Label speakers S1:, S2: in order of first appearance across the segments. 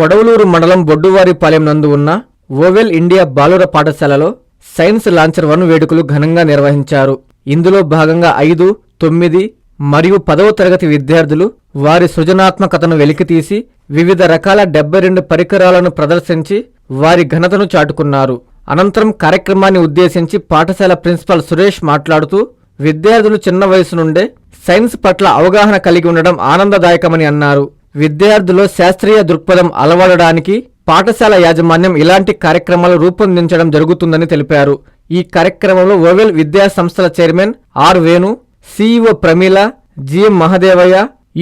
S1: కొడవలూరు మండలం బొడ్డువారిపాలెం నందు ఉన్న ఓవెల్ ఇండియా బాలుర పాఠశాలలో సైన్స్ లాంచర్ వన్ వేడుకలు ఘనంగా నిర్వహించారు. ఇందులో భాగంగా ఐదు తొమ్మిది మరియు పదవ తరగతి విద్యార్థులు వారి సృజనాత్మకతను వెలికితీసి వివిధ రకాల డెబ్బై రెండు పరికరాలను ప్రదర్శించి వారి ఘనతను చాటుకున్నారు. అనంతరం కార్యక్రమాన్ని ఉద్దేశించి పాఠశాల ప్రిన్సిపల్ సురేష్ మాట్లాడుతూ విద్యార్థులు చిన్న వయసు నుండే సైన్స్ పట్ల అవగాహన కలిగి ఉండడం ఆనందదాయకమని అన్నారు. విద్యార్థుల్లో శాస్త్రీయ దృక్పథం అలవడడానికి పాఠశాల యాజమాన్యం ఇలాంటి కార్యక్రమాలు రూపొందించడం జరుగుతుందని తెలిపారు. ఈ కార్యక్రమంలో ఓవెల్ విద్యా సంస్థల chairman R Venu CEO Pramila GM Mahadevaiah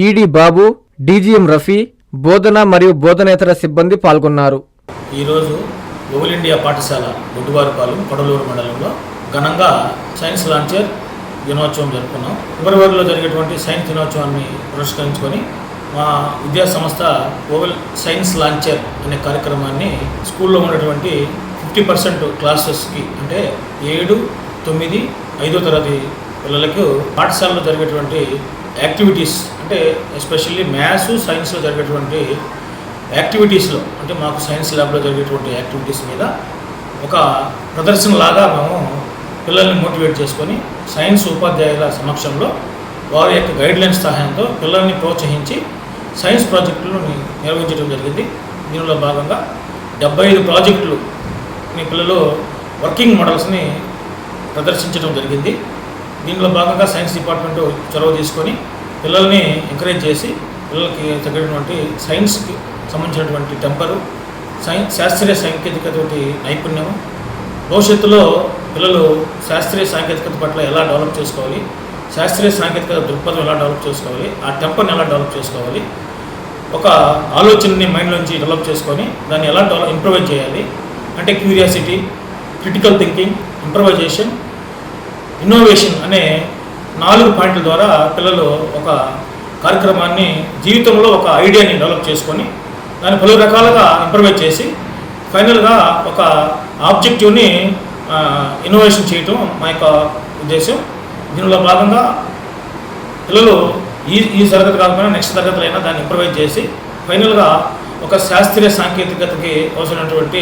S1: ED Babu DGM Rafi బోధన మరియు బోధనేతర సిబ్బంది పాల్గొన్నారు.
S2: ఈరోజు ఓవెల్ ఇండియా పాఠశాల బొడ్డువారిపాలెం కొడలూరు మండలంలో ఘనంగా సైన్స్ లాంచర్ దినోత్సవం జరుపుకున్నాం. ఫిబ్రవరిలో జరిగేటువంటి సైన్స్ దినోత్సవాన్ని పురస్కరించుకొని మా విద్యా సంస్థ ఓవెల్ సైన్స్ లాంచర్ అనే కార్యక్రమాన్ని స్కూల్లో ఉన్నటువంటి ఫిఫ్టీ పర్సెంట్ క్లాసెస్కి అంటే ఏడు తొమ్మిది ఐదో తరగతి పిల్లలకు పాఠశాలలో జరిగేటువంటి యాక్టివిటీస్ అంటే ఎస్పెషల్లీ మ్యాథ్స్ సైన్స్లో జరిగేటువంటి యాక్టివిటీస్లో అంటే మాకు సైన్స్ ల్యాబ్లో జరిగేటువంటి యాక్టివిటీస్ మీద ఒక ప్రదర్శనలాగా మేము పిల్లల్ని మోటివేట్ చేసుకొని సైన్స్ ఉపాధ్యాయుల సమక్షంలో వారి యొక్క గైడ్లైన్స్ సహాయంతో పిల్లల్ని ప్రోత్సహించి సైన్స్ ప్రాజెక్టులను నిర్వహించడం జరిగింది. దీనిలో భాగంగా డెబ్బై ఐదు ప్రాజెక్టులు మీ పిల్లలు వర్కింగ్ మోడల్స్ని ప్రదర్శించడం జరిగింది. దీనిలో భాగంగా సైన్స్ డిపార్ట్మెంట్ చొరవ తీసుకొని పిల్లల్ని ఎంకరేజ్ చేసి పిల్లలకి తగినటువంటి సైన్స్కి సంబంధించినటువంటి టెంపరు సైన్స్ శాస్త్రీయ సాంకేతికతోటి నైపుణ్యం భవిష్యత్తులో పిల్లలు శాస్త్రీయ సాంకేతికత పట్ల ఎలా డెవలప్ చేసుకోవాలి శాస్త్రీయ సాంకేతికత దృక్పథం ఎలా డెవలప్ చేసుకోవాలి ఆ టెంపర్ని ఎలా డెవలప్ చేసుకోవాలి ఒక ఆలోచనని మైండ్లోంచి డెవలప్ చేసుకొని దాన్ని ఎలా డెవలప్ ఇంప్రూవైజ్ చేయాలి అంటే curiosity critical thinking improvisation innovation అనే నాలుగు పాయింట్ల ద్వారా పిల్లలు ఒక కార్యక్రమాన్ని జీవితంలో ఒక ఐడియాని డెవలప్ చేసుకొని దాన్ని పలు రకాలుగా ఇంప్రవైజ్ చేసి ఫైనల్గా ఒక ఆబ్జెక్టివ్ని ఇన్నోవేషన్ చేయటం మా యొక్క ఉద్దేశం. దీనిలో భాగంగా పిల్లలు ఈ ఈ తరగతి కాకుండా నెక్స్ట్ తరగతులైనా దాన్ని ఇంప్రవైజ్ చేసి ఫైనల్గా ఒక శాస్త్రీయ సాంకేతికతకి అవసరమైనటువంటి